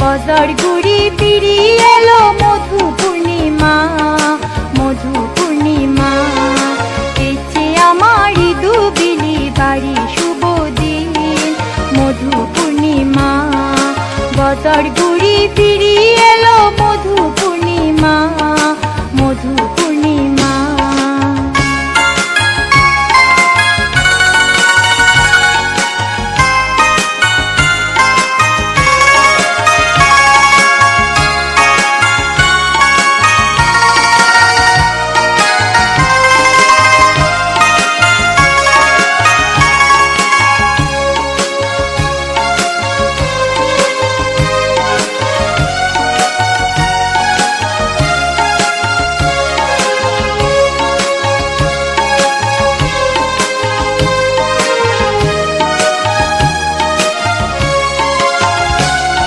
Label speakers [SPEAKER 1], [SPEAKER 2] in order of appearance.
[SPEAKER 1] বজর গুড়ি ফিরি এলো মধু পূর্ণিমা মধু পূর্ণিমা। এসে আমার দুবিলি বাড়ি শুভ দিন, মধু পূর্ণিমা। বজর গুড়ি ফিরি এলো মধু পূর্ণিমা মধু পূর্ণিমা।